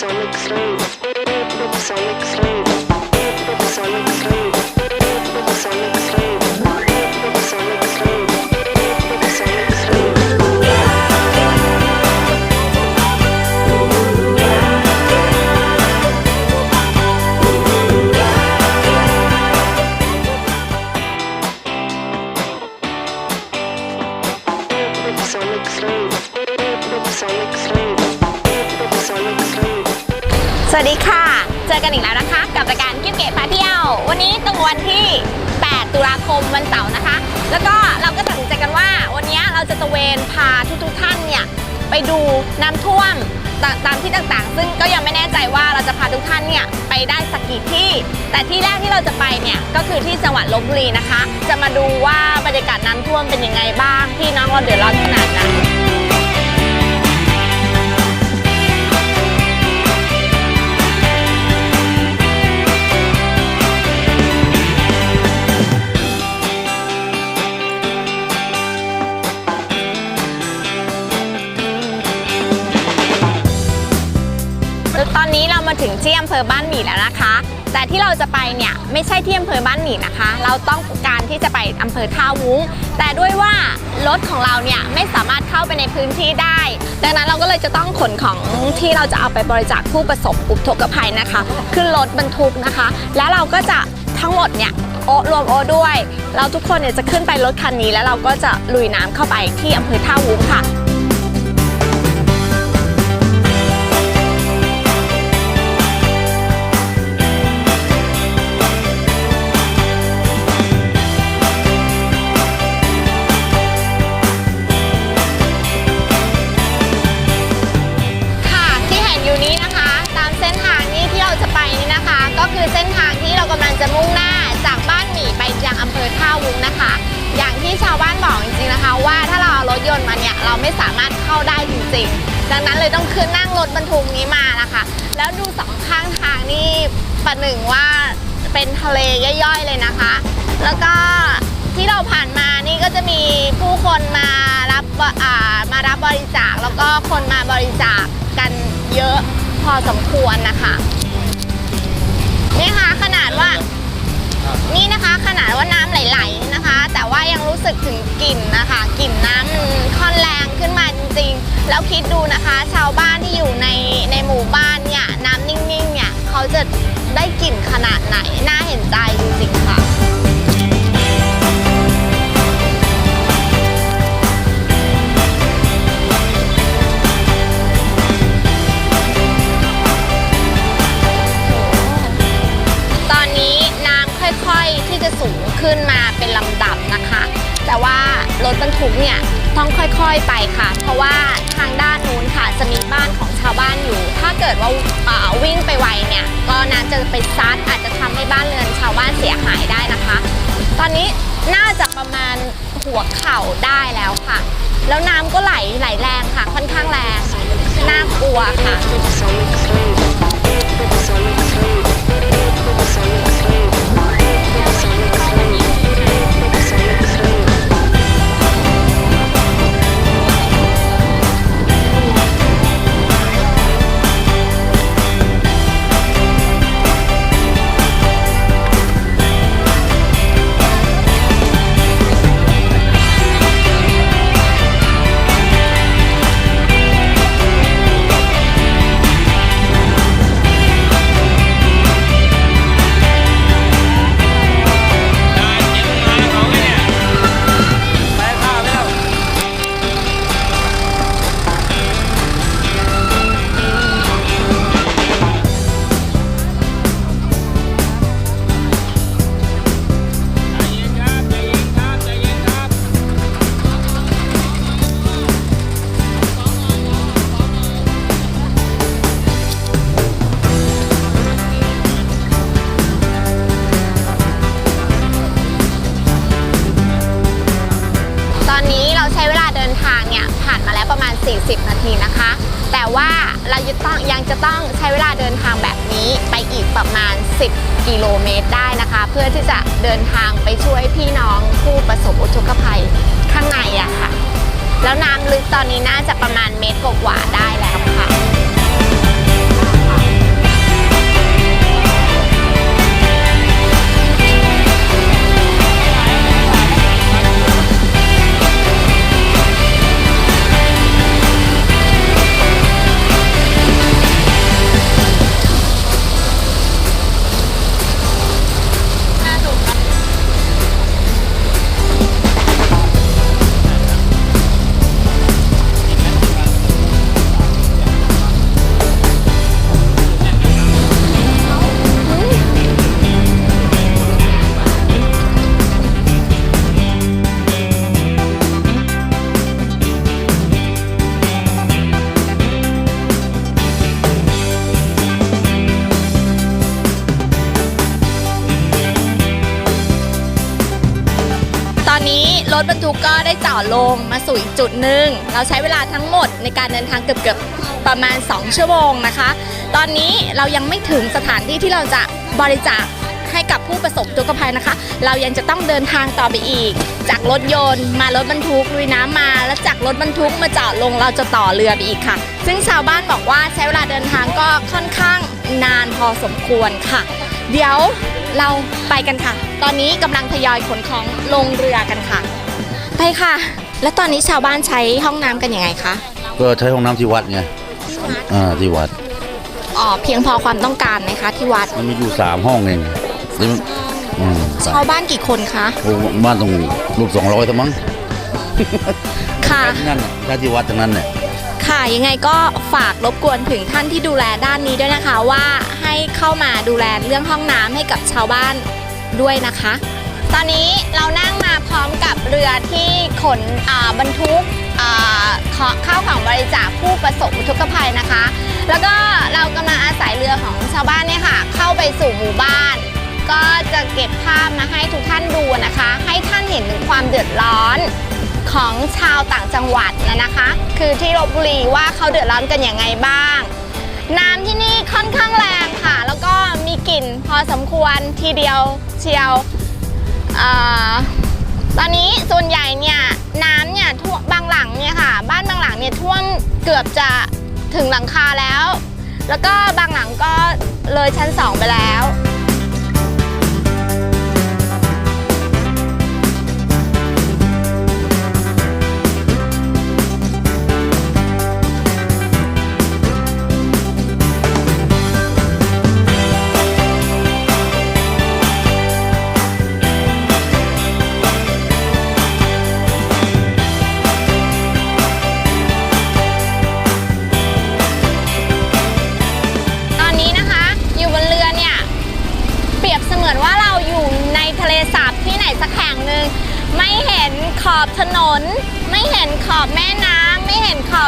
Sonic Slave. Sonic Slave. Sonic Slave. วัสดีค่ะ เจอกันอีกแล้วนะคะ กับรายการกิ๊บเก๋พาเที่ยว วันนี้ตรงวันที่ 8 ตุลาคมวันเสาร์นะคะ แล้วก็เราก็ตัดสินใจกันว่า วันนี้เราจะตะเวนพาทุกๆท่านเนี่ยไปดูน้ำท่วมตตามที่ต่างๆ ซึ่งก็ยังไม่แน่ใจว่าเราจะพาทุกท่านเนี่ยไปได้สักกี่ที่ แต่ที่แรกที่เราจะไปเนี่ยก็คือที่จังหวัดลบบุรีนะคะ จะมาดูว่าบรรยากาศน้ำท่วมเป็นยังไงบ้าง พี่น้องเราเดือดร้อนขนาดไหน มาถึงที่อำเภอบ้านหมี่แล้วนะคะ แต่ที่เราจะไปเนี่ยไม่ใช่ที่อำเภอบ้านหมี่นะคะ เราต้องการที่จะไปอำเภอท่าวุ้ง แต่ด้วยว่ารถของเราเนี่ยไม่สามารถเข้าไปในพื้นที่ได้ ดังนั้นเราก็เลยจะต้องขนของที่เราจะเอาไปบริจาคผู้ประสบอุทกภัยนะคะ ขึ้นรถบรรทุกนะคะ แล้วเราก็จะทั้งหมดเนี่ยโอรวมโอด้วย เราทุกคนเนี่ยจะขึ้นไปรถคันนี้ แล้วเราก็จะลุยน้ำเข้าไปที่อำเภอท่าวุ้งค่ะค่ะ จะมุ่งหน้าจากบ้านหมี่ไปยังอำเภอท่าวุ้งนะคะ อย่างที่ชาวบ้านบอกจริงๆนะคะ ว่าถ้าเราเอารถยนต์มาเนี่ยเราไม่สามารถเข้าได้จริงๆ ดังนั้นเลยต้องขึ้นนั่งรถบรรทุกนี้มานะคะ แล้วดูสองข้างทางนี่ประหนึ่งว่าเป็นทะเลย่อยๆเลยนะคะ แล้วก็ที่เราผ่านมานี่ก็จะมีผู้คนมารับมารับบริจาคแล้วก็คนมาบริจาคกันเยอะพอสมควรนะคะ นี่ค่ะขนาดว่า นี่นะคะขนาดว่าน้ำไหลๆนะคะ แต่ว่ายังรู้สึกถึงกลิ่นนะคะกลิ่นน้ำค่อนแรงขึ้นมาจริงๆ แล้วคิดดูนะคะ ชาวบ้านที่อยู่ในในหมู่บ้านเนี่ยน้ำนิ่งๆเนี่ยเขาจะได้กลิ่นขนาดไหนน่าเห็นใจจริงๆค่ะ สูงขึ้นมาเป็นลำดับนะคะ แต่ว่ารถบรรทุกเนี่ยต้องค่อยๆไปค่ะ เพราะว่าทางด้านนู้นค่ะจะมีบ้านของชาวบ้านอยู่ ถ้าเกิดว่าวิ่งไปไวเนี่ยก็น้ำจะไปซัดอาจจะทำให้บ้านเรือนชาวบ้านเสียหายได้นะคะ ตอนนี้น่าจะประมาณหัวเข่าได้แล้วค่ะ แล้วน้ำก็ไหลไหลแรงค่ะ ค่อนข้างแรงน่ากลัวค่ะ 10 นาทีนะคะ แต่ว่าเราจะต้องยังจะต้องใช้เวลาเดินทางแบบนี้ไปอีกประมาณ 10 กิโลเมตรได้นะคะ เพื่อที่จะเดินทางไปช่วยพี่น้องผู้ประสบอุทกภัยข้างในอะค่ะ แล้วน้ำลึกตอนนี้น่าจะประมาณเมตรกว่าได้แล้วค่ะ รถบรรทุกก็ได้จอดลงมาสู่อีกจุดหนึ่ง เราใช้เวลาทั้งหมดในการเดินทางเกือบๆประมาณ 2 ชั่วโมงนะคะ ตอนนี้เรายังไม่ถึงสถานที่ที่เราจะบริจาคให้กับผู้ประสบอุกภัยนะคะ เรายังจะต้องเดินทางต่อไปอีก จากรถยนต์มารถบรรทุกลุยน้ำมา แล้วจากรถบรรทุกมาจอดลงเราจะต่อเรือไปอีกค่ะ ซึ่งชาวบ้านบอกว่าใช้เวลาเดินทางก็ค่อนข้างนานพอสมควรค่ะ เดี๋ยวเราไปกันค่ะ ตอนนี้กำลังทยอยขนของลงเรือกันค่ะ ไปค่ะ แล้วตอนนี้ชาวบ้านใช้ห้องน้ำกันยังไงคะก็ใช้ห้องน้ำที่วัดไงอ่าที่วัดอ๋อเพียงพอความต้องการไหมคะที่วัดมันมีอยู่สามห้องเองแล้วมันอืมสามชาวบ้านกี่คนคะโอ้บ้านตรงรูปสองร้อยทั้งมั้งค่ะ ที่นั่นน่ะใช้ที่วัดทั้งนั้นเนี่ยค่ะยังไงก็ฝากรบกวนถึงท่านที่ดูแลด้านนี้ด้วยนะคะว่าให้เข้ามาดูแลเรื่องห้องน้ำให้กับชาวบ้าน ด้วยนะคะ ตอนนี้เรานั่งมาพร้อมกับเรือที่ขนบรรทุกขอข้าวของบริจาคผู้ประสบอุทกภัยนะคะ แล้วก็เรากำลังอาศัยเรือของชาวบ้านเนี่ยค่ะ เข้าไปสู่หมู่บ้าน ก็จะเก็บภาพมาให้ทุกท่านดูนะคะ ให้ท่านเห็นถึงความเดือดร้อนของชาวต่างจังหวัดนะนะคะ คือที่ลบบุรีว่าเขาเดือดร้อนกันอย่างไงบ้าง น้ำที่นี่ค่อนข้างแรงค่ะ แล้วก็มีกลิ่นพอสมควรทีเดียว เชียวอตอนนี้ส่วนใหญ่เนี่ยน้ำเนี่ยท่วมบางหลังเนี่ยค่ะ บ้านบางหลังเนี่ยท่วมเกือบจะถึงหลังคาแล้ว แล้วก็บางหลังก็เลยชั้นสองไปแล้ว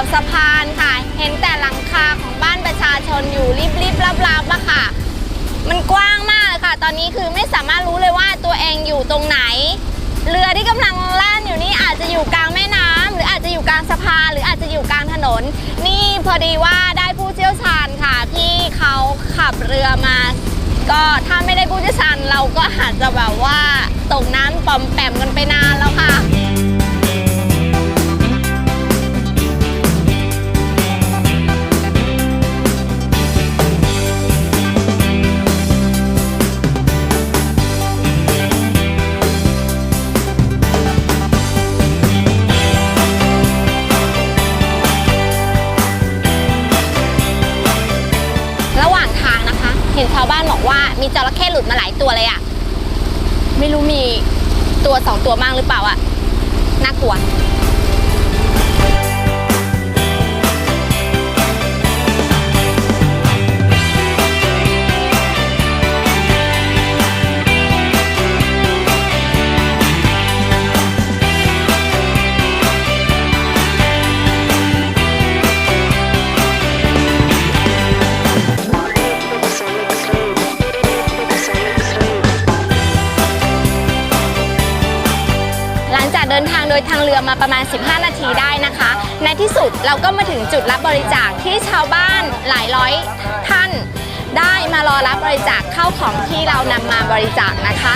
อบสะพานค่ะ เห็นแต่หลังคาของบ้านประชาชนอยู่ริบๆลับๆอะค่ะ มันกว้างมากเลยค่ะ ตอนนี้คือไม่สามารถรู้เลยว่าตัวเองอยู่ตรงไหน เรือที่กำลังแล่นอยู่นี่อาจจะอยู่กลางแม่น้ำหรืออาจจะอยู่กลางสะพานหรืออาจจะอยู่กลางถนน นี่พอดีว่าได้ผู้เชี่ยวชาญค่ะ ที่เขาขับเรือมา ก็ถ้าไม่ได้ผู้เชี่ยวชาญเราก็อาจจะแบบว่าตกน้ำปอมแปมกันไปนานแล้วค่ะ มีจระเข้หลุดมาหลายตัวเลยอะไม่รู้มีตัวสองตัวมากหรือเปล่าอะน่ากลัว โดยทางเรือมาประมาณ 15 นาทีได้นะคะ ในที่สุดเราก็มาถึงจุดรับบริจาคที่ชาวบ้านหลายร้อยท่าน ได้มารอรับบริจาคเข้าของที่เรานำมาบริจาคนะคะ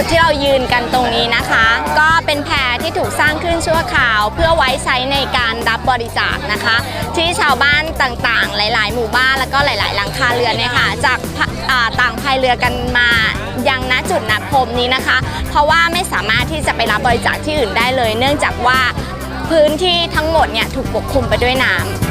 จุดที่เรายืนกันตรงนี้นะคะ ก็เป็นแพที่ถูกสร้างขึ้นชั่วคราว เพื่อไว้ใช้ในการรับบริจาคนะคะ ที่ชาวบ้านต่างๆ หลาย ๆ หมู่บ้านแล้วก็หลาย ๆ หลังคาเรือนเนี่ยค่ะจากต่างพายเรือกันมายังณจุดนัดพบนี้นะคะ เพราะว่าไม่สามารถที่จะไปรับบริจาคที่อื่นได้เลย เนื่องจากว่าพื้นที่ทั้งหมดเนี่ยถูกปกคลุมไปด้วยน้ำ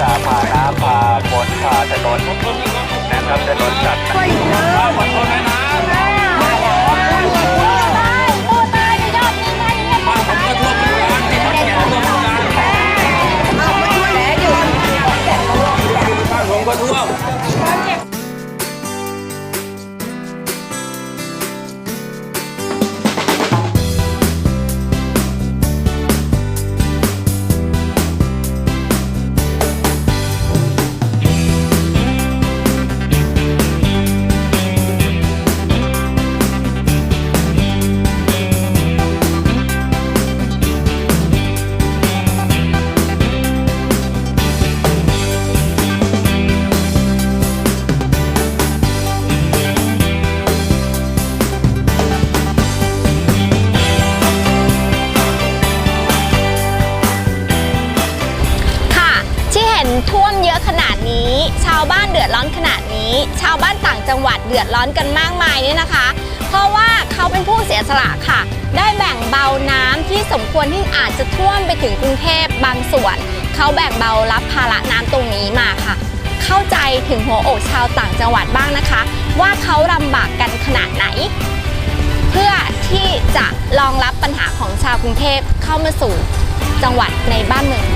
น้ำสาพาน้ำพาฝนพาถนนนะครับถนนสัตว์ค่ะาวบ้านเดือดร้อนขนาดนี้ ชาวบ้านต่างจังหวัดเดือดร้อนกันมากมายเนี่ยนะคะ เพราะว่าเขาเป็นผู้เสียสละค่ะ ได้แบ่งเบาน้ำที่สมควรที่อาจจะท่วมไปถึงกรุงเทพบางส่วน เขาแบ่งเบารับภาระน้ำตรงนี้มาค่ะ เข้าใจถึงหัวอกชาวต่างจังหวัดบ้างนะคะ ว่าเขาลำบากกันขนาดไหน เพื่อที่จะรองรับปัญหาของชาวกรุงเทพเข้ามาสู่จังหวัดในบ้านเมือง